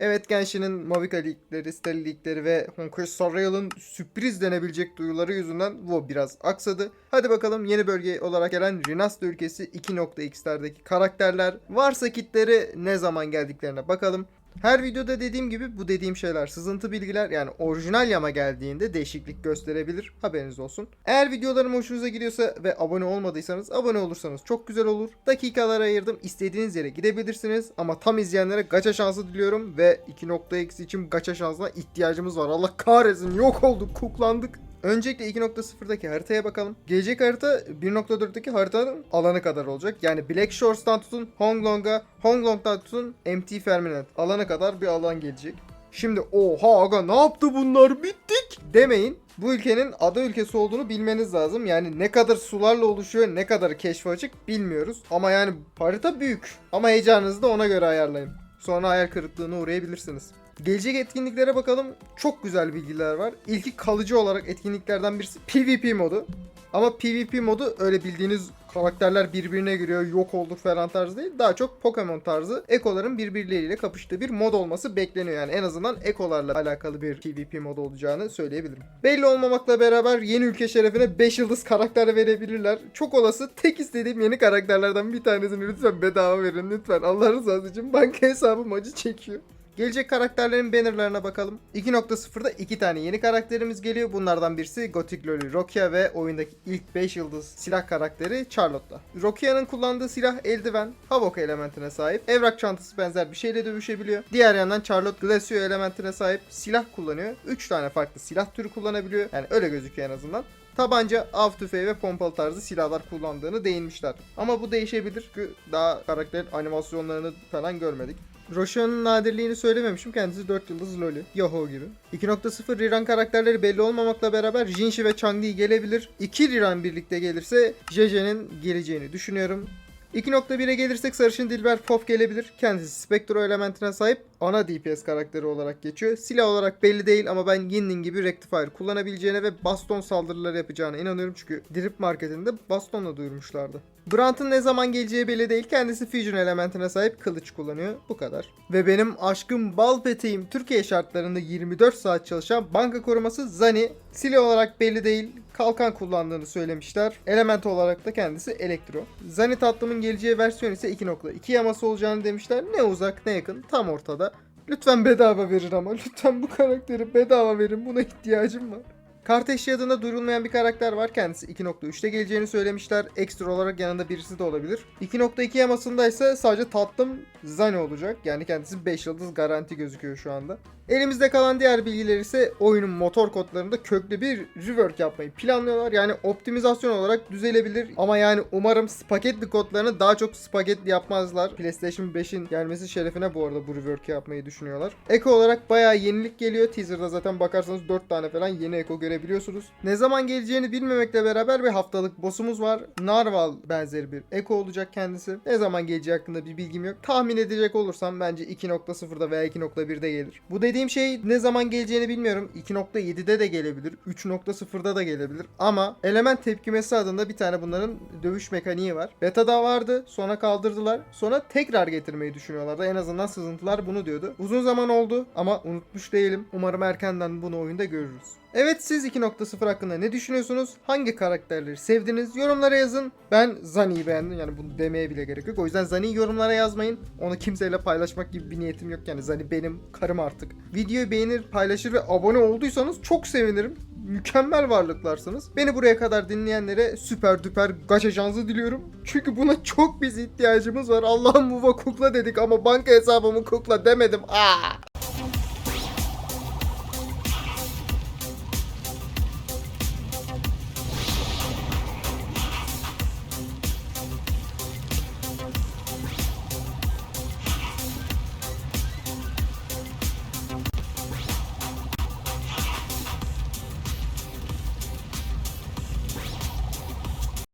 Evet Genshin'in Mavica League'leri, Stella League'leri ve Honkai Star sürpriz denebilecek duyuları yüzünden WoW biraz aksadı. Hadi bakalım yeni bölge olarak gelen Rinasta ülkesi 2.x'lerdeki karakterler varsa kitleri ne zaman geldiklerine bakalım. Her videoda dediğim gibi bu dediğim şeyler sızıntı bilgiler yani orijinal yama geldiğinde değişiklik gösterebilir haberiniz olsun. Eğer videolarım hoşunuza gidiyorsa ve abone olmadıysanız abone olursanız çok güzel olur. Dakikalar ayırdım istediğiniz yere gidebilirsiniz ama tam izleyenlere gacha şansı diliyorum ve 2.x için gacha şansına ihtiyacımız var. Allah kahretsin yok olduk kuklandık. Öncelikle 2.0'daki haritaya bakalım. Gelecek harita 1.4'teki haritanın alanı kadar olacak. Yani Black Shores'tan tutun Honglong'a, Honglong'dan tutun MT Ferminant alana kadar bir alan gelecek. Şimdi oha aga ne yaptı bunlar bittik demeyin. Bu ülkenin ada ülkesi olduğunu bilmeniz lazım. Yani ne kadar sularla oluşuyor, ne kadar keşfe açık bilmiyoruz. Ama yani harita büyük. Ama heyecanınızı da ona göre ayarlayın. Sonra hayal kırıklığına uğrayabilirsiniz. Gelecek etkinliklere bakalım. Çok güzel bilgiler var. İlki kalıcı olarak etkinliklerden birisi PvP modu. Ama PvP modu öyle bildiğiniz karakterler birbirine giriyor, yok olduk falan tarzı değil. Daha çok Pokemon tarzı ekoların birbirleriyle kapıştığı bir mod olması bekleniyor. Yani en azından ekolarla alakalı bir PvP modu olacağını söyleyebilirim. Belli olmamakla beraber yeni ülke şerefine 5 yıldız karakter verebilirler. Çok olası tek istediğim yeni karakterlerden bir tanesini lütfen bedava verin lütfen. Allah rızası için banka hesabım acı çekiyor. Gelecek karakterlerin bannerlarına bakalım. 2.0'da iki tane yeni karakterimiz geliyor. Bunlardan birisi Gothic Loli Rokia ve oyundaki ilk 5 yıldız silah karakteri Charlotte'la. Rokia'nın kullandığı silah eldiven, Havok elementine sahip. Evrak çantası benzer bir şeyle dövüşebiliyor. Diğer yandan Charlotte Glacio elementine sahip silah kullanıyor. 3 tane farklı silah türü kullanabiliyor. Yani öyle gözüküyor en azından tabanca, av tüfeği ve pompalı tarzı silahlar kullandığını değinmişler. Ama bu değişebilir çünkü daha karakterin animasyonlarını falan görmedik. Roshan'ın nadirliğini söylememişim. Kendisi 4 yıldız Loli. Yahoo gibi. 2.0 Riran karakterleri belli olmamakla beraber Jinshi ve Chang'Li gelebilir. 2 Riran birlikte gelirse JJ'nin geleceğini düşünüyorum. 2.1'e gelirsek Sarışın Dilber Pop gelebilir. Kendisi Spectro elementine sahip ana DPS karakteri olarak geçiyor. Silah olarak belli değil ama ben Yinling gibi Rectifier kullanabileceğine ve baston saldırıları yapacağına inanıyorum. Çünkü Drip marketinde bastonla duyurmuşlardı. Brant'ın ne zaman geleceği belli değil. Kendisi Fusion elementine sahip kılıç kullanıyor. Bu kadar. Ve benim aşkım bal peteğim Türkiye şartlarında 24 saat çalışan banka koruması Zani. Silah olarak belli değil. Kalkan kullandığını söylemişler. Element olarak da kendisi elektro. Zani tatlımın geleceği versiyon ise 2.2 yaması olacağını demişler. Ne uzak ne yakın tam ortada. Lütfen bedava verin ama lütfen bu karakteri bedava verin buna ihtiyacım var. Karteşi adına duyurulmayan bir karakter var. Kendisi 2.3'te geleceğini söylemişler. Ekstra olarak yanında birisi de olabilir. 2.2 yamasında ise sadece tatlım Zani olacak. Yani kendisi 5 yıldız garanti gözüküyor şu anda. Elimizde kalan diğer bilgiler ise oyunun motor kodlarında köklü bir rework yapmayı planlıyorlar. Yani optimizasyon olarak düzelebilir. Ama yani umarım spagetli kodlarını daha çok spagetli yapmazlar. PlayStation 5'in gelmesi şerefine bu arada bu rework yapmayı düşünüyorlar. Eko olarak bayağı yenilik geliyor. Teaser'da zaten bakarsanız 4 tane falan yeni eko görebiliyorsunuz. Ne zaman geleceğini bilmemekle beraber bir haftalık boss'umuz var. Narval benzeri bir eko olacak kendisi. Ne zaman geleceği hakkında bir bilgim yok. Tahmin edecek olursam bence 2.0'da veya 2.1'de gelir. Bu dediğim şey ne zaman geleceğini bilmiyorum. 2.7'de de gelebilir. 3.0'da da gelebilir. Ama element tepkimesi adında bir tane bunların dövüş mekaniği var. Beta'da vardı. Sonra kaldırdılar. Sonra tekrar getirmeyi düşünüyorlardı. En azından sızıntılar bunu diyordu. Uzun zaman oldu ama unutmuş değilim. Umarım erkenden bunu oyunda görürüz. Evet siz 2.0 hakkında ne düşünüyorsunuz? Hangi karakterleri sevdiniz? Yorumlara yazın. Ben Zani'yi beğendim. Yani bunu demeye bile gerek yok. O yüzden Zani'yi yorumlara yazmayın. Onu kimseyle paylaşmak gibi bir niyetim yok. Yani Zani benim karım artık. Videoyu beğenir, paylaşır ve abone olduysanız çok sevinirim. Mükemmel varlıklarsınız. Beni buraya kadar dinleyenlere süper düper şansı diliyorum. Çünkü buna çok biz ihtiyacımız var. Allah'ım bu kukla dedik ama banka hesabımı kukla demedim. Aa!